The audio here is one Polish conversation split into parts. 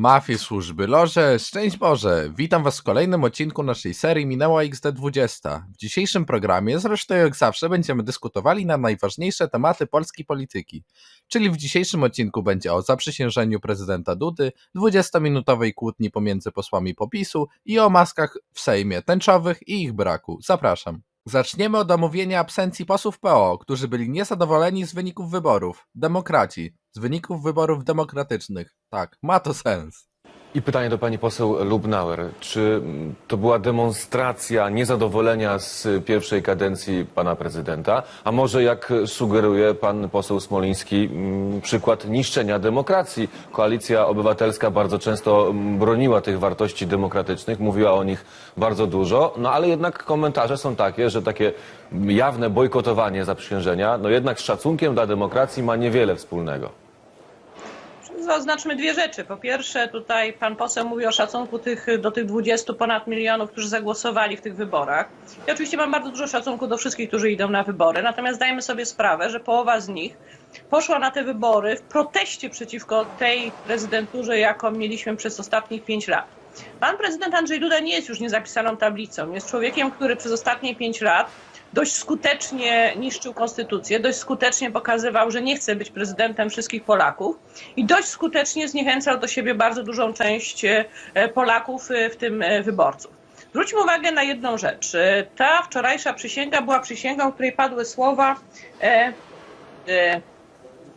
Mafie służby loże, szczęść Boże! Witam Was w kolejnym odcinku naszej serii Minęła XD20. W dzisiejszym programie, zresztą jak zawsze, będziemy dyskutowali na najważniejsze tematy polskiej polityki. Czyli w dzisiejszym odcinku będzie o zaprzysiężeniu prezydenta Dudy, 20-minutowej kłótni pomiędzy posłami popisu i o maskach w Sejmie tęczowych i ich braku. Zapraszam. Zaczniemy od omówienia absencji posłów PO, którzy byli niezadowoleni z wyników wyborów. Demokraci. Z wyników wyborów demokratycznych. Tak, ma to sens. I pytanie do pani poseł Lubnauer. Czy to była demonstracja niezadowolenia z pierwszej kadencji pana prezydenta? A może, jak sugeruje pan poseł Smoliński, mm, przykład niszczenia demokracji? Koalicja Obywatelska bardzo często mm, broniła tych wartości demokratycznych, mówiła o nich bardzo dużo, no ale jednak komentarze są takie, że takie jawne bojkotowanie zaprzysiężenia, no jednak z szacunkiem dla demokracji ma niewiele wspólnego. Zaznaczmy dwie rzeczy. Po pierwsze, tutaj pan poseł mówi o szacunku tych, do tych 20 ponad milionów, którzy zagłosowali w tych wyborach. Ja oczywiście mam bardzo dużo szacunku do wszystkich, którzy idą na wybory, natomiast dajmy sobie sprawę, że połowa z nich poszła na te wybory w proteście przeciwko tej prezydenturze, jaką mieliśmy przez ostatnich pięć lat. Pan prezydent Andrzej Duda nie jest już niezapisaną tablicą. Jest człowiekiem, który przez ostatnie pięć lat dość skutecznie niszczył konstytucję, dość skutecznie pokazywał, że nie chce być prezydentem wszystkich Polaków i dość skutecznie zniechęcał do siebie bardzo dużą część e, Polaków, e, w tym e, wyborców. Zwróćmy uwagę na jedną rzecz. Ta wczorajsza przysięga była przysięgą, w której padły słowa e, e,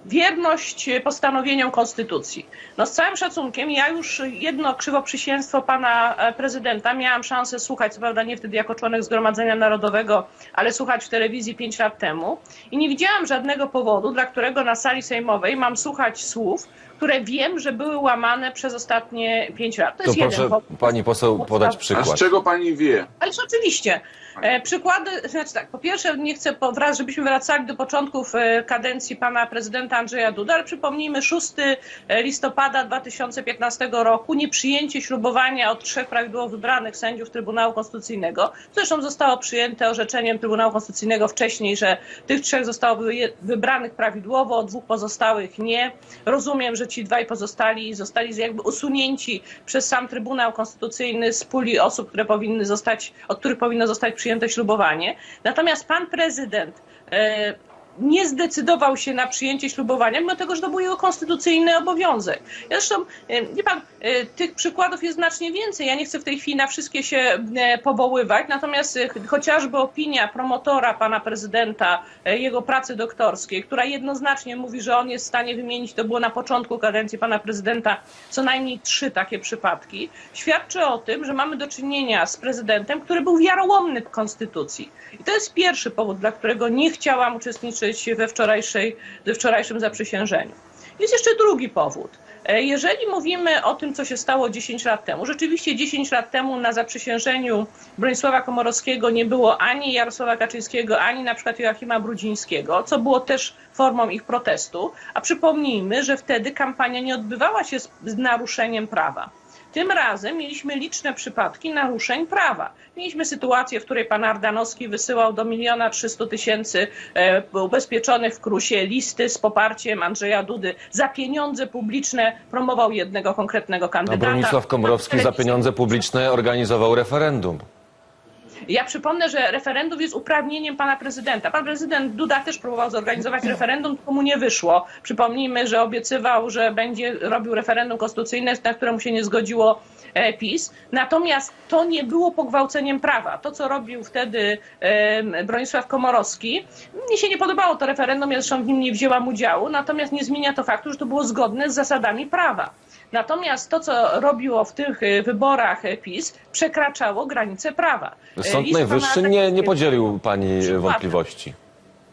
wierność postanowieniom Konstytucji. No z całym szacunkiem, ja już jedno krzywoprzysięstwo pana e, prezydenta miałam szansę słuchać, co prawda nie wtedy jako członek Zgromadzenia Narodowego, ale słuchać w telewizji pięć lat temu i nie widziałam żadnego powodu, dla którego na sali sejmowej mam słuchać słów, które wiem, że były łamane przez ostatnie pięć lat. To To jest jeden proszę powód. pani poseł podać A przykład. z czego pani wie? Ależ oczywiście. E, przykłady, znaczy tak, po pierwsze nie chcę po- wraz, żebyśmy wracali do początków e, kadencji pana prezydenta Andrzeja Duda, ale przypomnijmy 6 listopada 2015 roku, nieprzyjęcie ślubowania od trzech prawidłowo wybranych sędziów Trybunału Konstytucyjnego. Zresztą zostało przyjęte orzeczeniem Trybunału Konstytucyjnego wcześniej, że tych trzech zostało wy- wybranych prawidłowo, dwóch pozostałych nie. Rozumiem, że ci dwaj pozostali zostali jakby usunięci przez sam Trybunał Konstytucyjny z puli osób, które powinny zostać, od których powinno zostać przyjęte ślubowanie. Natomiast pan prezydent e, nie zdecydował się na przyjęcie ślubowania, mimo tego, że to był jego konstytucyjny obowiązek. Zresztą, e, wie pan, e, tych przykładów jest znacznie więcej. Ja nie chcę w tej chwili na wszystkie się e, powoływać, natomiast ch- chociażby opinia promotora pana prezydenta, jego pracy doktorskiej, która jednoznacznie mówi, że on jest w stanie wymienić, to było na początku kadencji pana prezydenta, co najmniej trzy takie przypadki, świadczy o tym, że mamy do czynienia z prezydentem, który był wiarołomny w konstytucji. I to jest pierwszy powód, dla którego nie chciałam uczestniczyć we, wczorajszej, we wczorajszym zaprzysiężeniu. Jest jeszcze drugi powód. E, Jeżeli mówimy o tym, co się stało 10 lat temu, rzeczywiście 10 lat temu na zaprzysiężeniu Bronisława Komorowskiego nie było ani Jarosława Kaczyńskiego, ani na przykład Joachima Brudzińskiego, co było też formą ich protestu. A przypomnijmy, że wtedy kampania nie odbywała się z, z naruszeniem prawa. Tym razem mieliśmy liczne przypadki naruszeń prawa. Mieliśmy sytuację, w której pan Ardanowski wysyłał do miliona trzystu tysięcy e, ubezpieczonych w Krusie listy z poparciem Andrzeja Dudy za pieniądze publiczne, promował jednego konkretnego A kandydata. Bronisław Komorowski za pieniądze publiczne organizował referendum. Ja przypomnę, że referendum jest uprawnieniem pana prezydenta. Pan prezydent Duda też próbował zorganizować referendum, tylko mu nie wyszło. Przypomnijmy, że obiecywał, że będzie robił referendum konstytucyjne, na które mu się nie zgodziło e, PiS. Natomiast to nie było pogwałceniem prawa. To, co robił wtedy Bronisław Komorowski, mnie się nie podobało to referendum, ja zresztą w nim nie wzięłam udziału, natomiast nie zmienia to faktu, że to było zgodne z zasadami prawa. Natomiast to, co robiło w tych e, wyborach e, PiS, przekraczało granice prawa. E, Sąd lista Najwyższy na- nie, nie podzielił pani Przepraszam. wątpliwości.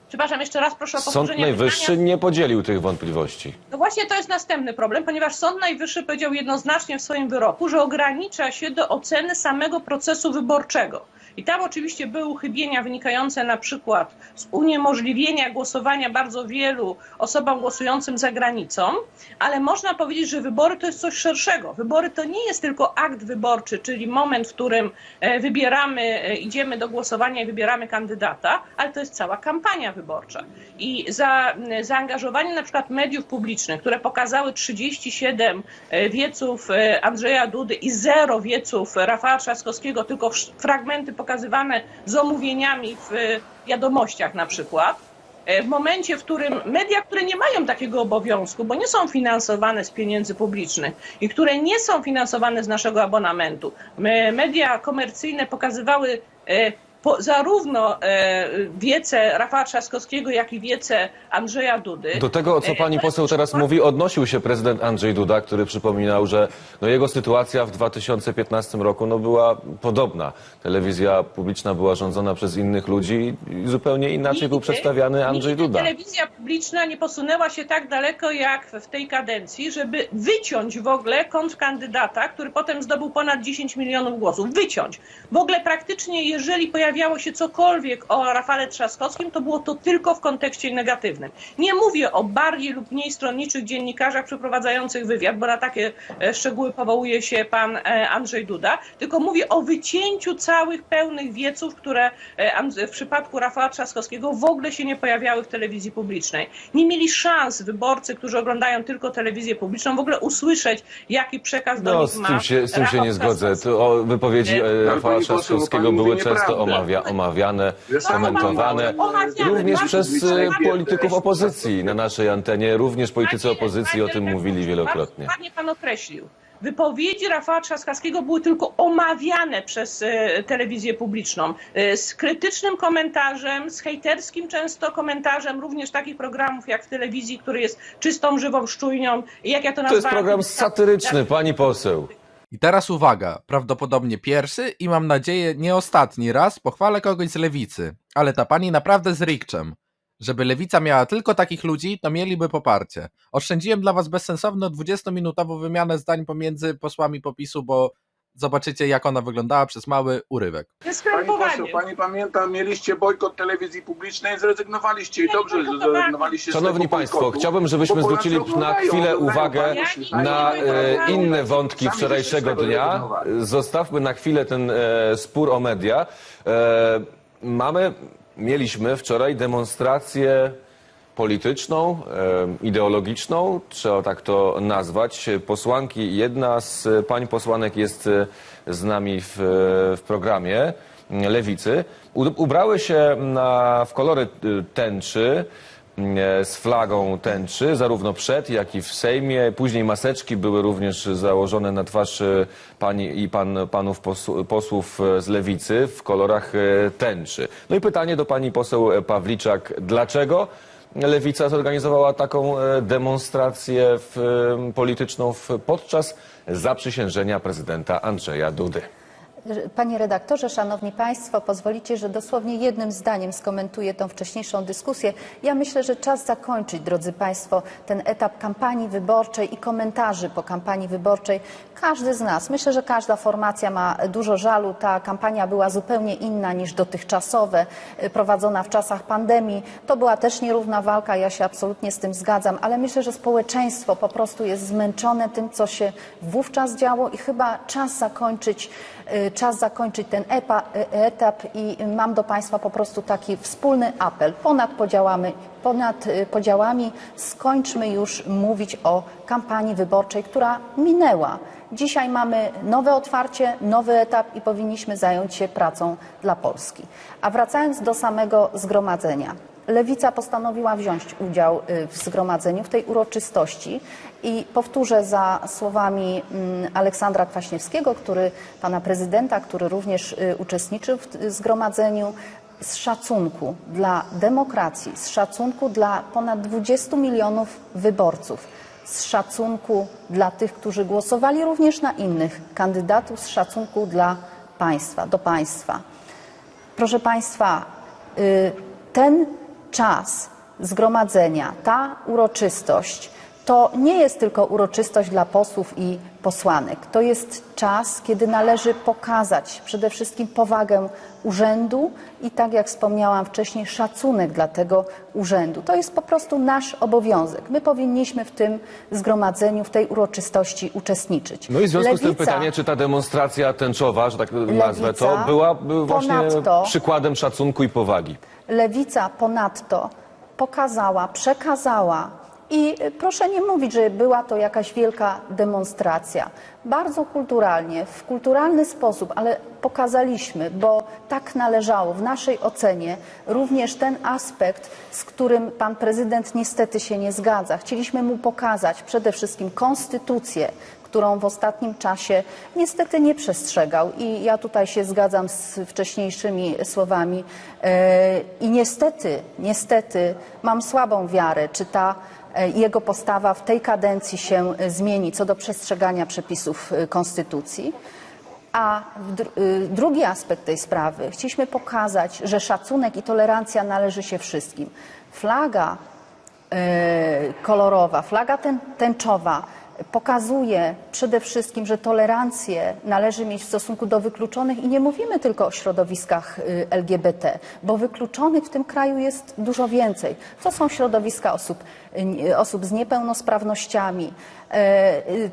Przepraszam, jeszcze raz proszę o Sąd powtórzenie Najwyższy pytania. nie podzielił tych wątpliwości. No właśnie to jest następny problem, ponieważ Sąd Najwyższy powiedział jednoznacznie w swoim wyroku, że ogranicza się do oceny samego procesu wyborczego. I tam oczywiście były uchybienia wynikające na przykład z uniemożliwienia głosowania bardzo wielu osobom głosującym za granicą, ale można powiedzieć, że wybory to jest coś szerszego. Wybory to nie jest tylko akt wyborczy, czyli moment, w którym e, wybieramy, e, idziemy do głosowania i wybieramy kandydata, ale to jest cała kampania wyborcza. I za zaangażowanie na przykład mediów publicznych, które pokazały 37 e, wieców Andrzeja Dudy i zero wieców Rafała Trzaskowskiego, tylko fragmenty pokazywane z omówieniami w e, wiadomościach na przykład, E, w momencie, w którym media, które nie mają takiego obowiązku, bo nie są finansowane z pieniędzy publicznych i które nie są finansowane z naszego abonamentu, me- media komercyjne pokazywały e, po, zarówno e, wiece Rafała Trzaskowskiego, jak i wiece Andrzeja Dudy. Do tego, co E, pani poseł teraz mówi, odnosił się prezydent Andrzej Duda, który przypominał, że no jego sytuacja w 2015 roku no była podobna. Telewizja publiczna była rządzona przez innych ludzi i zupełnie inaczej był Nigdy- przedstawiany Andrzej Duda. Telewizja publiczna nie posunęła się tak daleko jak w tej kadencji, żeby wyciąć w ogóle kontrkandydata, który potem zdobył ponad 10 milionów głosów. Wyciąć. W ogóle praktycznie, jeżeli pojawiało się cokolwiek o Rafale Trzaskowskim, to było to tylko w kontekście negatywnym. Nie mówię o bardziej lub mniej stronniczych dziennikarzach przeprowadzających wywiad, bo na takie e, szczegóły powołuje się pan e, Andrzej Duda, tylko mówię o wycięciu całych pełnych wieców, które e, w przypadku Rafała Trzaskowskiego w ogóle się nie pojawiały w telewizji publicznej. Nie mieli szans wyborcy, którzy oglądają tylko telewizję publiczną, w ogóle usłyszeć, jaki przekaz do No, nich z ma tym się, z tym się nie zgodzę. To o, wypowiedzi e, Ale Rafała Trzaskowskiego były często nieprawdę. Omawia, omawiane, komentowane. Również przez e, polityków opozycji na naszej antenie. Również politycy Panie- opozycji o panie tym mówili wielokrotnie. Ładnie pan określił. Wypowiedzi Rafała Trzaskowskiego były tylko omawiane przez e, telewizję publiczną. E, z krytycznym komentarzem, z hejterskim często komentarzem, również takich programów jak w telewizji, który jest czystą, żywą szczujnią. Jak ja to To nazwałam? jest program satyryczny, pani poseł. I teraz uwaga, prawdopodobnie pierwszy i mam nadzieję nie ostatni raz pochwalę kogoś z lewicy, ale ta pani naprawdę z rikczem. Żeby lewica miała tylko takich ludzi, to mieliby poparcie. Oszczędziłem dla was bezsensowną 20-minutową wymianę zdań pomiędzy posłami popisu, bo zobaczycie jak ona wyglądała przez mały urywek. Jest Pani poseł, pani pamięta, mieliście bojkot telewizji publicznej, zrezygnowaliście i dobrze, że zrezygnowaliście z Szanowni tego Państwo, bojkotu, chciałbym, żebyśmy bo Polacy zwrócili na oglądają, chwilę oglądają uwagę na e, inne wątki Sami wczorajszego żeście z tego dnia. zrezygnowali. Zostawmy na chwilę ten e, spór o media. E, mamy, mieliśmy wczoraj demonstrację polityczną, e, ideologiczną, trzeba tak to nazwać. Posłanki, jedna z pań posłanek jest e, z nami w, w programie Lewicy. Ubrały się na, w kolory y, tęczy, e, z flagą tęczy, zarówno przed, jak i w Sejmie. Później maseczki były również założone na twarz e, pani i pan, panów posł- posłów e, z Lewicy w kolorach e, tęczy. No i pytanie do pani poseł e, Pawliczak. Dlaczego Lewica zorganizowała taką e, demonstrację w, e, polityczną w, podczas zaprzysiężenia prezydenta Andrzeja Dudy? Panie redaktorze, szanowni państwo, pozwolicie, że dosłownie jednym zdaniem skomentuję tą wcześniejszą dyskusję. Ja myślę, że czas zakończyć, drodzy państwo, ten etap kampanii wyborczej i komentarzy po kampanii wyborczej. Każdy z nas, myślę, że każda formacja ma dużo żalu. Ta kampania była zupełnie inna niż dotychczasowe, y, prowadzona w czasach pandemii. To była też nierówna walka, ja się absolutnie z tym zgadzam, ale myślę, że społeczeństwo po prostu jest zmęczone tym, co się wówczas działo i chyba czas zakończyć czas zakończyć ten y, etap i mam do Państwa po prostu taki wspólny apel ponad podziałami, ponad y, podziałami skończmy już mówić o kampanii wyborczej, która minęła. Dzisiaj mamy nowe otwarcie, nowy etap i powinniśmy zająć się pracą dla Polski. A wracając do samego zgromadzenia. Lewica postanowiła wziąć udział y, w zgromadzeniu, w tej uroczystości i powtórzę za słowami mm, Aleksandra Kwaśniewskiego, który, pana prezydenta, który również y, uczestniczył w y, zgromadzeniu, z szacunku dla demokracji, z szacunku dla ponad 20 milionów wyborców, z szacunku dla tych, którzy głosowali również na innych kandydatów, z szacunku dla państwa, do państwa. Proszę Państwa, ten czas zgromadzenia, ta uroczystość To nie jest tylko uroczystość dla posłów i posłanek. To jest czas, kiedy należy pokazać przede wszystkim powagę urzędu i, tak jak wspomniałam wcześniej, szacunek dla tego urzędu. To jest po prostu nasz obowiązek. My powinniśmy w tym zgromadzeniu, w tej uroczystości uczestniczyć. No i w związku z tym Lewica- pytanie, czy ta demonstracja tęczowa, że tak nazwę to, Lewica była by właśnie ponadto- przykładem szacunku i powagi? Lewica ponadto pokazała, przekazała i proszę nie mówić, że była to jakaś wielka demonstracja. Bardzo kulturalnie, w kulturalny sposób, ale pokazaliśmy, bo tak należało w naszej ocenie również ten aspekt, z którym pan prezydent niestety się nie zgadza. Chcieliśmy mu pokazać przede wszystkim konstytucję, którą w ostatnim czasie niestety nie przestrzegał. I ja tutaj się zgadzam z wcześniejszymi słowami. E, I niestety, niestety mam słabą wiarę, czy ta jego postawa w tej kadencji się e, zmieni co do przestrzegania przepisów e, konstytucji. A drugi aspekt tej sprawy, chcieliśmy pokazać, że szacunek i tolerancja należy się wszystkim. Flaga e, kolorowa, flaga tęczowa pokazuje przede wszystkim, że tolerancję należy mieć w stosunku do wykluczonych i nie mówimy tylko o środowiskach y, LGBT, bo wykluczonych w tym kraju jest dużo więcej. To są środowiska osób, y, osób z niepełnosprawnościami,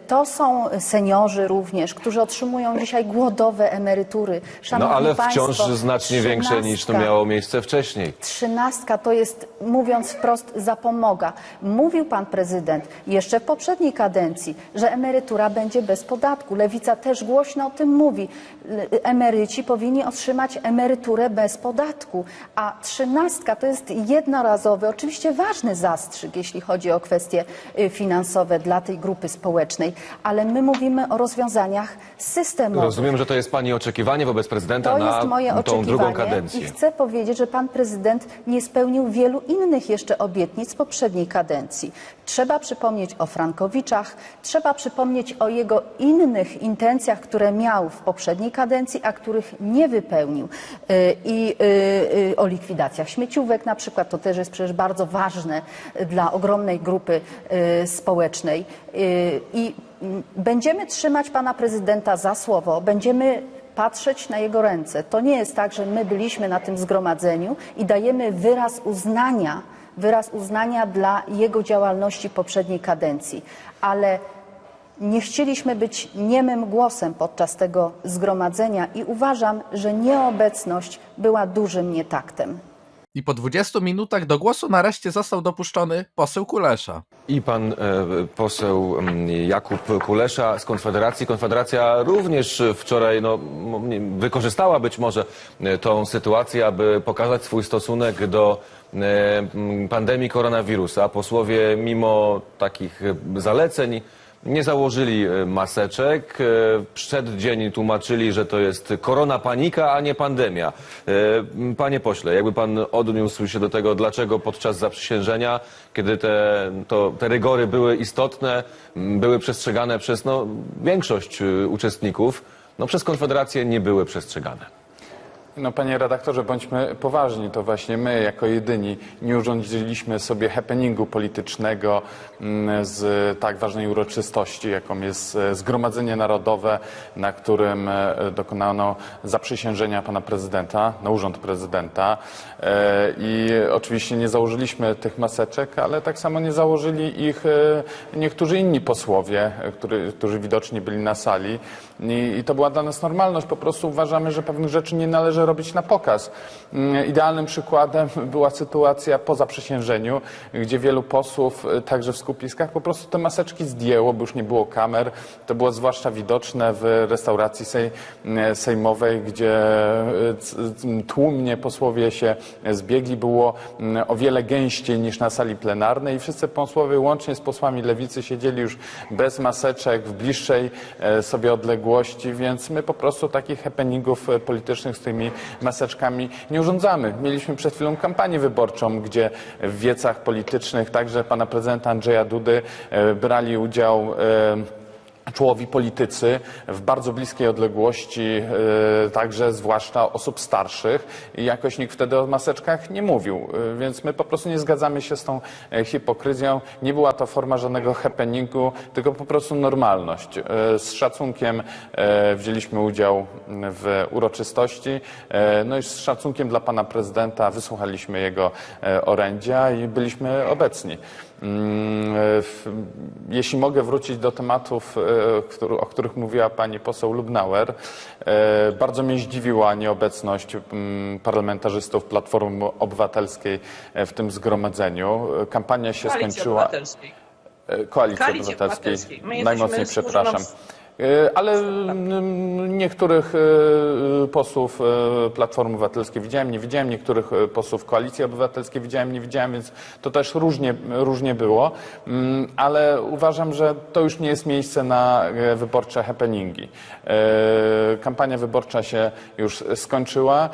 to są seniorzy również, którzy otrzymują dzisiaj głodowe emerytury. No Szanowni ale wciąż państwo, znacznie większe niż to miało miejsce wcześniej. Trzynastka to jest, mówiąc wprost, zapomoga. Mówił pan prezydent jeszcze w poprzedniej kadencji, że emerytura będzie bez podatku. Lewica też głośno o tym mówi. Emeryci powinni otrzymać emeryturę bez podatku, a trzynastka to jest jednorazowy, oczywiście ważny zastrzyk, jeśli chodzi o kwestie y, finansowe dla tej grupy społecznej, ale my mówimy o rozwiązaniach systemowych. Rozumiem, że to jest Pani oczekiwanie wobec prezydenta To na jest moje tą drugą i kadencję. chcę powiedzieć, że pan prezydent nie spełnił wielu innych jeszcze obietnic poprzedniej kadencji. Trzeba przypomnieć o Frankowiczach, trzeba przypomnieć o jego innych intencjach, które miał w poprzedniej kadencji, a których nie wypełnił. Y, I y, y, o likwidacjach śmieciówek na przykład, to też jest przecież bardzo ważne dla ogromnej grupy społecznej. I będziemy trzymać pana prezydenta za słowo, będziemy patrzeć na jego ręce. To nie jest tak, że my byliśmy na tym zgromadzeniu i dajemy wyraz uznania, wyraz uznania dla jego działalności poprzedniej kadencji, ale nie chcieliśmy być niemym głosem podczas tego zgromadzenia i uważam, że nieobecność była dużym nietaktem. I po 20 minutach do głosu nareszcie został dopuszczony poseł Kulesza. I pan e, poseł mm, Jakub Kulesza z Konfederacji. Konfederacja również wczoraj no, wykorzystała być może e, tą sytuację, aby pokazać swój stosunek do e, pandemii koronawirusa. Posłowie mimo takich e, zaleceń nie założyli e, maseczek. E, Przed dzień tłumaczyli, że to jest korona panika, a nie pandemia. E, Panie pośle, jakby pan odniósł się do tego, dlaczego podczas zaprzysiężenia, kiedy te, to, te rygory były istotne, były przestrzegane przez no, większość uczestników, no przez Konfederację nie były przestrzegane. No panie redaktorze, bądźmy poważni. To właśnie my, jako jedyni, nie urządziliśmy sobie happeningu politycznego mm, z tak ważnej uroczystości, jaką jest e, Zgromadzenie Narodowe, na którym e, dokonano zaprzysiężenia pana prezydenta, na urząd prezydenta. E, I oczywiście nie założyliśmy tych maseczek, ale tak samo nie założyli ich niektórzy inni posłowie, którzy widoczni byli na sali. I, I to była dla nas normalność. Po prostu uważamy, że pewnych rzeczy nie należy robić na pokaz. Mm, Idealnym przykładem była sytuacja po zaprzysiężeniu, gdzie wielu posłów, y, także w skupiskach, po prostu te maseczki zdjęło, bo już nie było kamer. To było zwłaszcza widoczne w restauracji sej, y, sejmowej, gdzie y, tłumnie posłowie się zbiegli. Było mm, o wiele gęściej niż na sali plenarnej i wszyscy posłowie, łącznie z posłami lewicy, siedzieli już bez maseczek, w bliższej sobie odległości, więc my po prostu takich happeningów e, politycznych z tymi maseczkami nie urządzamy. Mieliśmy przed chwilą kampanię wyborczą, gdzie w wiecach politycznych także pana prezydenta Andrzeja Dudy e, brali udział e, czołowi politycy w bardzo bliskiej odległości, e, także zwłaszcza osób starszych i jakoś nikt wtedy o maseczkach nie mówił. E, Więc my po prostu nie zgadzamy się z tą e, hipokryzją. Nie była to forma żadnego happeningu, tylko po prostu normalność. Z szacunkiem wzięliśmy udział w uroczystości, no i z szacunkiem dla pana prezydenta wysłuchaliśmy jego orędzia i byliśmy obecni. Mm, e, Jeśli mogę wrócić do tematów, e, o których mówiła pani poseł Lubnauer, e, bardzo mnie zdziwiła nieobecność mm, parlamentarzystów Platformy Obywatelskiej w tym zgromadzeniu. Kampania się skończyła. Obywatelskiej. Koalicji, Obywatelskiej. Obywatelskiej. Najmocniej przepraszam. E, Ale mm, niektórych e, posłów e, Platformy Obywatelskiej widziałem, nie widziałem, niektórych posłów Koalicji Obywatelskiej widziałem, nie widziałem, więc to też różnie, różnie było. Mm, Ale uważam, że to już nie jest miejsce na wyborcze happeningi. Kampania wyborcza się już skończyła,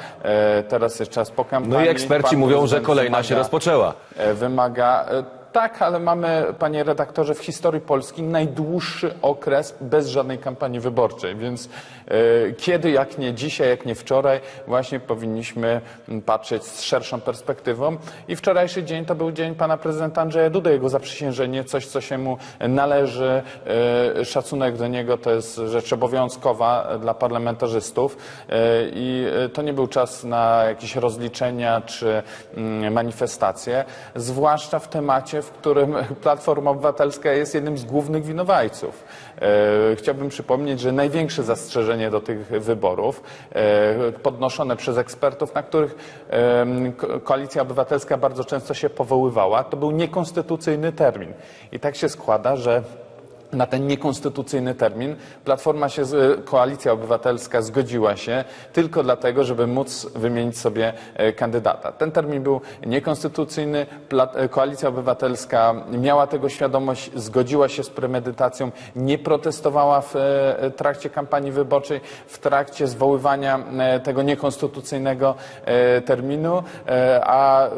teraz jest czas po kampanii. No i eksperci Pan mówią, że kolejna się rozpoczęła. wymaga. Tak, ale mamy, panie redaktorze, w historii Polski najdłuższy okres bez żadnej kampanii wyborczej, więc e, kiedy, jak nie dzisiaj, jak nie wczoraj, właśnie powinniśmy patrzeć z szerszą perspektywą. I wczorajszy dzień to był dzień pana prezydenta Andrzeja Dudy, jego zaprzysiężenie, coś, co się mu należy. E, Szacunek do niego to jest rzecz obowiązkowa dla parlamentarzystów e, i to nie był czas na jakieś rozliczenia czy mm, manifestacje, zwłaszcza w temacie, w którym Platforma Obywatelska jest jednym z głównych winowajców. E, Chciałbym przypomnieć, że największe zastrzeżenie do tych wyborów, e, podnoszone przez ekspertów, na których Koalicja Obywatelska bardzo często się powoływała, to był niekonstytucyjny termin. I tak się składa, że na ten niekonstytucyjny termin. Platforma się, z- Koalicja Obywatelska zgodziła się tylko dlatego, żeby móc wymienić sobie e, kandydata. Ten termin był niekonstytucyjny, e, Koalicja Obywatelska miała tego świadomość, zgodziła się z premedytacją, nie protestowała w e, trakcie kampanii wyborczej, w trakcie zwoływania e, tego niekonstytucyjnego e, terminu, e, a e,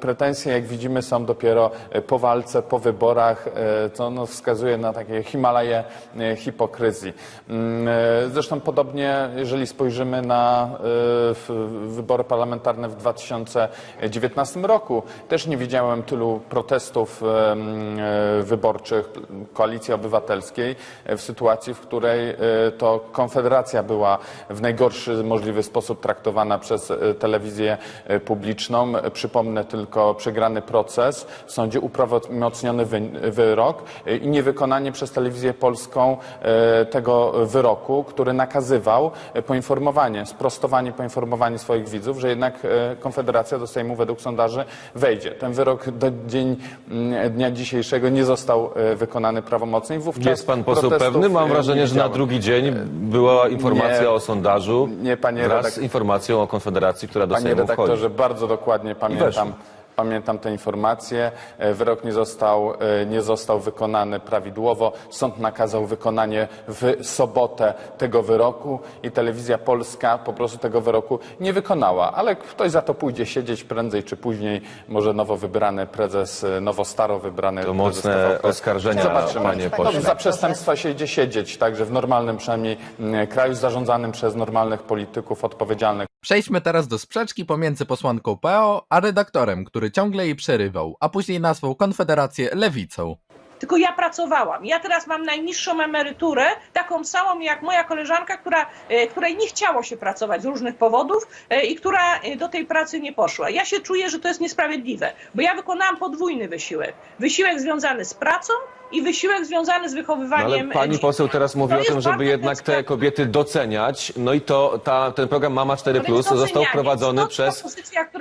pretensje, jak widzimy, są dopiero e, po walce, po wyborach, e, co no, wskazuje na takie Himalaje e, hipokryzji. Mm, e, Zresztą podobnie, jeżeli spojrzymy na e, wybory parlamentarne w 2019 roku, też nie widziałem tylu protestów wyborczych Koalicji Obywatelskiej w sytuacji, w której to Konfederacja była w najgorszy możliwy sposób traktowana przez telewizję publiczną. Przypomnę tylko przegrany proces, w sądzie uprawomocniony wy- wyrok i niewykonanie przez telewizję polską e, tego wyroku, który nakazywał e, poinformowanie, sprostowanie, poinformowanie swoich widzów, że jednak e, Konfederacja do Sejmu według sondaży wejdzie. Ten wyrok do dzień, mm, dnia dzisiejszego nie został wykonany prawomocnie wówczas Jest pan poseł pewny? Mam wrażenie, nie że na drugi dzień była informacja nie. o sondażu Nie, panie wraz redak- z informacją o Konfederacji, która do Panie Sejmu redaktorze, wchodzi. bardzo dokładnie pamiętam. Pamiętam te informacje. E, Wyrok nie został, e, nie został wykonany prawidłowo. Sąd nakazał wykonanie w sobotę tego wyroku i telewizja polska po prostu tego wyroku nie wykonała. Ale ktoś za to pójdzie siedzieć prędzej czy później. Może nowo wybrany prezes, e, nowo staro wybrany To prezes mocne TVP. oskarżenia, Zobaczymy. panie Panie pośle. No, za przestępstwa się idzie siedzieć, także w normalnym przynajmniej mm, kraju zarządzanym przez normalnych polityków odpowiedzialnych. Przejdźmy teraz do sprzeczki pomiędzy posłanką PO a redaktorem, który ciągle jej przerywał, a później nazwał Konfederację lewicą. Tylko ja pracowałam. Ja teraz mam najniższą emeryturę, taką samą jak moja koleżanka, która, e, której nie chciało się pracować z różnych powodów e, i która e, do tej pracy nie poszła. Ja się czuję, że to jest niesprawiedliwe, bo ja wykonałam podwójny wysiłek. Wysiłek związany z pracą i wysiłek związany z No, wychowywaniem ale pani poseł teraz mówi To o tym, żeby jednak te kobiety doceniać. No i to ta, ten program Mama 4 Ale Plus został wprowadzony przez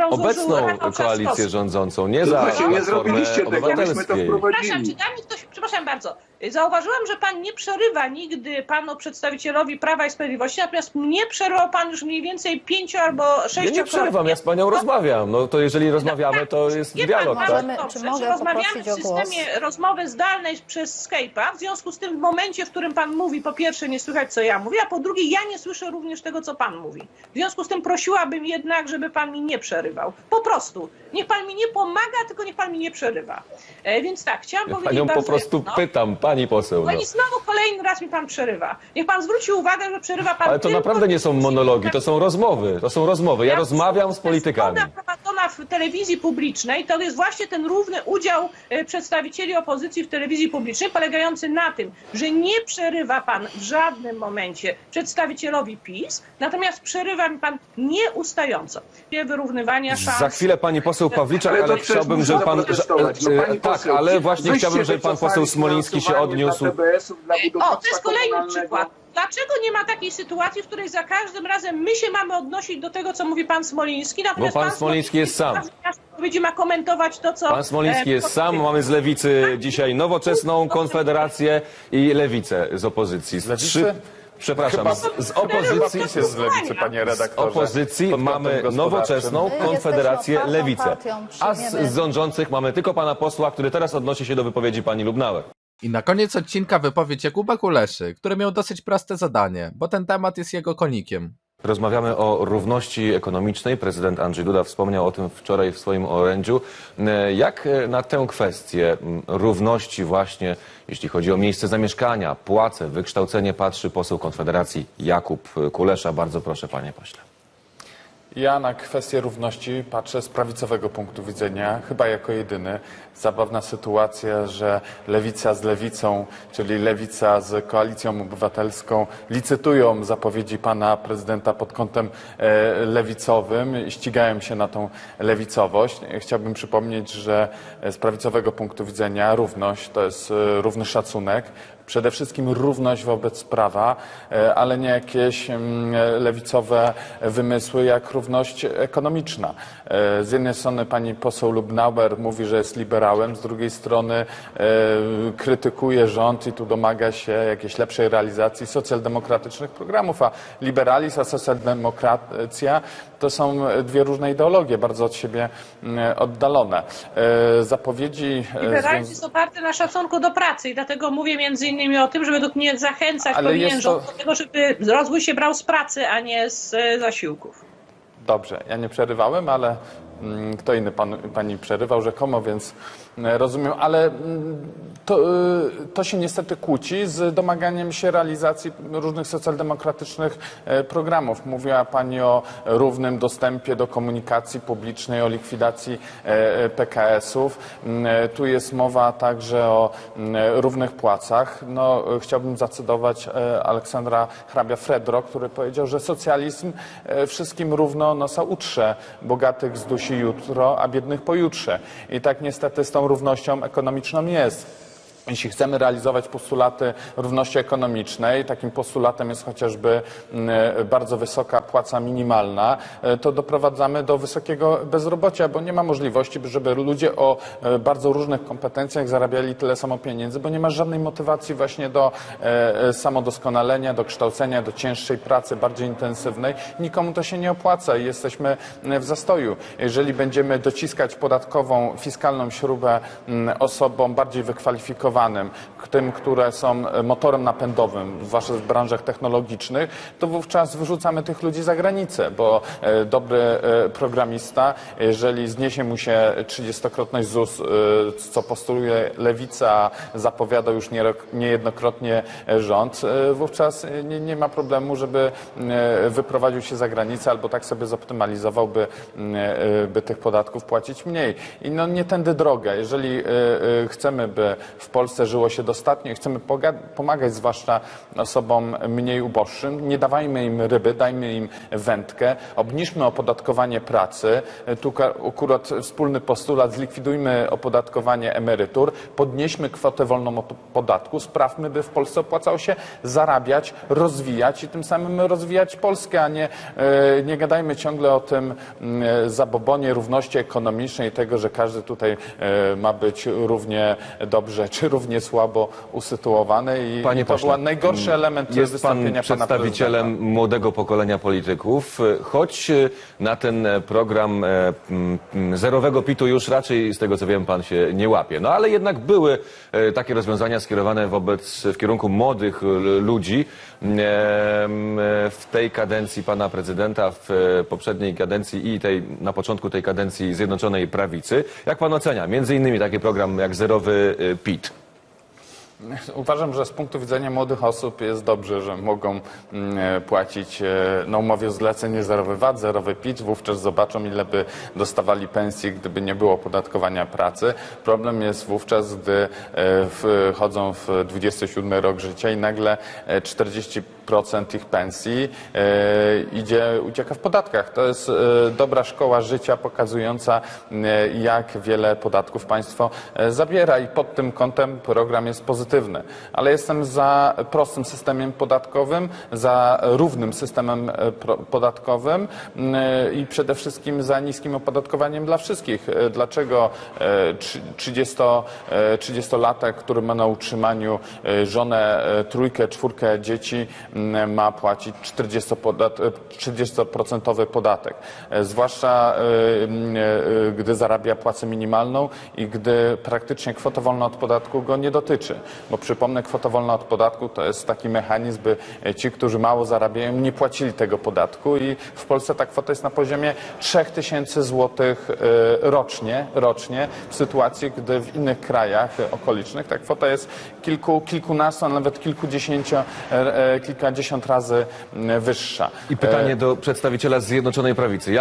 obecną koalicję rządzącą, nie za nie zrobiliście tego, myśmy to Obywatelskiej. Przepraszam, wprowadzili. czy da mi ktoś, przepraszam bardzo, zauważyłam, że pan nie przerywa nigdy panu przedstawicielowi Prawa i Sprawiedliwości, natomiast mnie przerwał pan już mniej więcej pięciu albo Ja sześciu nie przerwam, ja z panią rozmawiam. No to jeżeli rozmawiamy, to jest Wie dialog, pan, tak? Dobrze, czy mogę rozmawiamy w systemie rozmowy zdalnej przez Skype'a, w związku z tym w momencie, w którym pan mówi, po pierwsze nie słychać co ja mówię, a po drugie ja nie słyszę również tego, co pan mówi. W związku z tym prosiłabym jednak, żeby pan mi nie przerywał. Po prostu. Niech pan mi nie pomaga, tylko niech pan mi nie przerywa. E, więc tak, chciałam Ja powiedzieć panią po prostu jasno. pytam, pani pani poseł. No No. i znowu kolejny raz mi pan przerywa. Niech pan zwróci uwagę, że przerywa pan Ale to naprawdę nie są monologi, to są rozmowy. To są rozmowy. Ja rozmawiam z politykami. Zgoda w telewizji publicznej to jest właśnie ten równy udział e, przedstawicieli opozycji w telewizji publicznej, polegający na tym, że nie przerywa pan w żadnym momencie przedstawicielowi PiS, natomiast przerywa mi pan nieustająco. Wyrównywania szans. Za chwilę pani poseł Pawliczak, Ale chciałbym, żeby pan. No, pani e, tak, poseł, ale właśnie chciałbym, żeby pan poseł Smoliński się odniósł. dla O, to jest kolejny przykład. Dlaczego nie ma takiej sytuacji, w której za każdym razem my się mamy odnosić do tego, co mówi pan Smoliński? Natomiast Bo pan Smoliński jest sam. Ma komentować to, co... Pan Smoliński e, jest sam, mamy z lewicy dzisiaj nowoczesną konfederację i lewicę z opozycji. Z lewicy? Przepraszam, Chyba- z, z opozycji. Jest z lewicy, panie Z redaktorze. opozycji pod kątem mamy nowoczesną konfederację lewicę. A z, z rządzących mamy tylko pana posła, który teraz odnosi się do wypowiedzi pani Lubnauer. I na koniec odcinka wypowiedź Jakuba Kuleszy, który miał dosyć proste zadanie, bo ten temat jest jego konikiem. Rozmawiamy o równości ekonomicznej. Prezydent Andrzej Duda wspomniał o tym wczoraj w swoim orędziu. E, Jak e, na tę kwestię równości właśnie, jeśli chodzi o miejsce zamieszkania, płace, wykształcenie patrzy poseł Konfederacji Jakub Kulesza. Bardzo proszę panie pośle. Ja na kwestię równości patrzę z prawicowego punktu widzenia, chyba jako jedyny. Zabawna sytuacja, że lewica z lewicą, czyli lewica z koalicją obywatelską licytują zapowiedzi pana prezydenta pod kątem e, lewicowym i ścigają się na tą lewicowość. Chciałbym przypomnieć, że z prawicowego punktu widzenia równość to jest e, równy szacunek, przede wszystkim równość wobec prawa, e, ale nie jakieś mm, lewicowe wymysły jak równość ekonomiczna. E, Z jednej strony pani poseł Lubnauer mówi, że jest liberałem, z drugiej strony e, krytykuje rząd i tu domaga się jakiejś lepszej realizacji socjaldemokratycznych programów, a liberalizm, a socjaldemokracja to są dwie różne ideologie, bardzo od siebie mm, oddalone. E, Zapowiedzi e, Liberalizm jest oparty na szacunku do pracy i dlatego mówię między innymi o tym, że według mnie zachęcać Ale powinien jest to- rząd do tego, żeby rozwój się brał z pracy, a nie z e, zasiłków. Dobrze, ja nie przerywałem, ale kto inny pan, pani przerywał rzekomo, więc mm, rozumiem, ale mm, to, y, to się niestety kłóci z domaganiem się realizacji różnych socjaldemokratycznych e, programów. Mówiła pani o równym dostępie do komunikacji publicznej, o likwidacji e, e, PKS-ów. Mm, Tu jest mowa także o mm, równych płacach. No, chciałbym zacytować Aleksandra Hrabia-Fredro, który powiedział, że socjalizm wszystkim równo nosa utrze, bogatych zdusi jutro, a biednych pojutrze. I tak niestety z tą równością ekonomiczną jest. Jeśli chcemy realizować postulaty równości ekonomicznej, takim postulatem jest chociażby mm, bardzo wysoka płaca minimalna, e, to doprowadzamy do wysokiego bezrobocia, bo nie ma możliwości, żeby ludzie o e, bardzo różnych kompetencjach zarabiali tyle samo pieniędzy, bo nie ma żadnej motywacji właśnie do e, e, samodoskonalenia, do kształcenia, do cięższej pracy, bardziej intensywnej. Nikomu to się nie opłaca i jesteśmy e, w zastoju. Jeżeli będziemy dociskać podatkową, fiskalną śrubę mm, osobom bardziej wykwalifikowanym, k- tym, które są e, motorem napędowym, w branżach technologicznych, to wówczas wyrzucamy tych ludzi za granicę, bo e, dobry e, programista, jeżeli zniesie mu się 30-krotność ZUS, co postuluje lewica, a zapowiada już niejednokrotnie rząd, wówczas nie, nie ma problemu, żeby wyprowadził się za granicę albo tak sobie zoptymalizował, by, m, e, by tych podatków płacić mniej. I no nie tędy droga. Jeżeli chcemy, by w Polsce żyło się dostatnio i chcemy pomagać zwłaszcza osobom mniej uboższym, nie dawajmy im ryby, dajmy im wędkę, obniżmy opodatkowanie pracy. Tu akurat wspólny postulat, zlikwidujmy opodatkowanie emerytur, podnieśmy kwotę wolną od podatku, sprawmy, by w Polsce opłacało się zarabiać, rozwijać i tym samym rozwijać Polskę, a nie, e, nie gadajmy ciągle o tym mm, zabobonie równości ekonomicznej tego, że każdy tutaj e, ma być równie dobrze czy równie słabo usytuowany i, Panie i to pośle, był najgorszy element Jest wystąpienia pan pana przedstawicielem prezydenta. młodego pokolenia polityków, choć e, na ten e, program e, m, m, zerowego PIT-u już raczej, z tego co wiem, pan się nie łapie. No ale jednak były e, takie rozwiązania skierowane wobec, w kierunku młodych l- ludzi e, m, e, w tej kadencji pana prezydenta, w e, poprzedniej kadencji i tej, na początku tej kadencji Zjednoczonej Prawicy. Jak pan ocenia? Między innymi taki program jak zerowy e, PIT. Uważam, że z punktu widzenia młodych osób jest dobrze, że mogą mm, e, płacić e, na umowie zlecenie zerowy VAT, zerowy PIT. Wówczas zobaczą, ile by dostawali pensji, gdyby nie było opodatkowania pracy. Problem jest wówczas, gdy wchodzą w 27 rok życia i nagle 40 procent ich pensji e, idzie, ucieka w podatkach. To jest e, dobra szkoła życia pokazująca, e, jak wiele podatków państwo zabiera i pod tym kątem program jest pozytywny. Ale jestem za prostym systemem podatkowym, za równym systemem podatkowym i przede wszystkim za niskim opodatkowaniem dla wszystkich. Dlaczego 30, 30 latek, który ma na utrzymaniu żonę, trójkę, czwórkę dzieci, ma płacić 40%, podat, e, 40% podatek. E, Zwłaszcza e, gdy zarabia płacę minimalną i gdy praktycznie kwota wolna od podatku go nie dotyczy. Bo przypomnę, kwota wolna od podatku to jest taki mechanizm, by ci, którzy mało zarabiają, nie płacili tego podatku i w Polsce ta kwota jest na poziomie 3000 złotych e, rocznie, rocznie, w sytuacji, gdy w innych krajach okolicznych ta kwota jest kilku, kilkunastu, a nawet kilkudziesięcio, e, kilkadziesiąt razy m, wyższa. I pytanie do przedstawiciela Zjednoczonej Prawicy. Jak